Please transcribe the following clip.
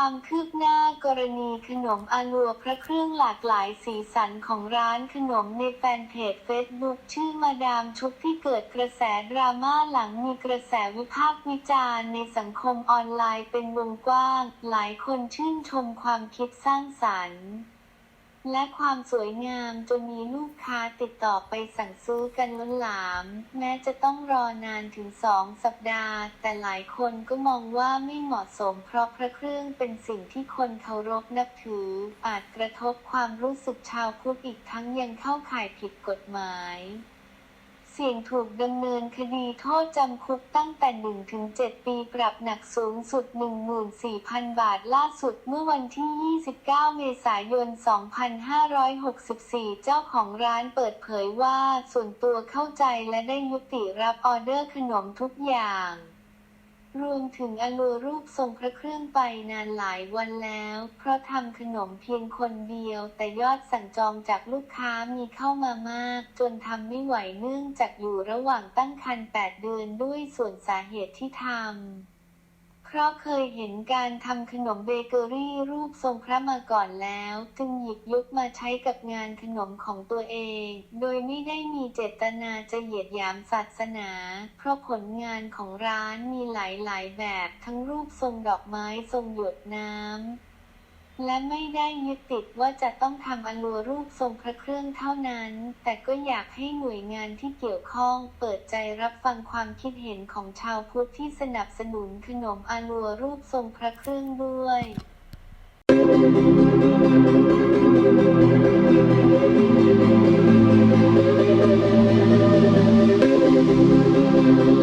ความคืบหน้ากรณีขนมอาลัวพระเครื่องหลากหลายสีสันของร้านขนมในแฟนเพจเฟซบุ๊กชื่อมาดามชุบที่เกิดกระแสดราม่าหลังมีกระแสวิพากษ์วิจารณ์ในสังคมออนไลน์เป็นวงกว้าง หลายคนชื่นชมความคิดสร้างสรรค์ และความสวยงามจนมีลูกค้าติดต่อไปสั่งซื้อกันล้นหลาม แม้จะต้องรอนานถึงสองสัปดาห์ แต่หลายคนก็มองว่าไม่เหมาะสมเพราะพระเครื่องเป็นสิ่งที่คนเคารพนับถือ อาจกระทบความรู้สึกชาวพุทธอีกทั้งยังเข้าข่ายผิดกฎหมาย เสี่ยงถูกดำเนินคดีโทษจำคุกตั้งแต่ 1-7 ปีปรับหนักสูงสุด 14,000 บาทล่าสุดเมื่อวันที่ 29 เมษายน 2564 เจ้าของร้านเปิดเผยว่าส่วนตัวเข้าใจและได้ยุติรับออเดอร์ขนมทุกอย่าง รวมถึงอลูรูปทรงพระเครื่องไปนานหลายวันแล้ว เพราะทำขนมเพียงคนเดียว แต่ยอดสั่งจองจากลูกค้ามีเข้ามามาก จนทำไม่ไหวเนื่องจากอยู่ระหว่างตั้งครรภ์8เดือนด้วยส่วนสาเหตุที่ทำ เพราะเคยเห็นการทำขนมเบเกอรี่รูปทรงพระมาก่อนแล้ว จึงหยิบยกมาใช้กับงานขนมของตัวเอง โดยไม่ได้มีเจตนาจะเหยียดหยามศาสนา เพราะผลงานของร้านมีหลายๆแบบทั้งรูปทรงดอกไม้ทรงหยดน้ำ และไม่ได้ยึดติดว่าจะต้องทำอลัวรูปทรงพระเครื่องเท่านั้น แต่ก็อยากให้หน่วยงานที่เกี่ยวข้องเปิดใจรับฟังความคิดเห็นของชาวพุทธที่สนับสนุนขนมอลัวรูปทรงพระเครื่องด้วย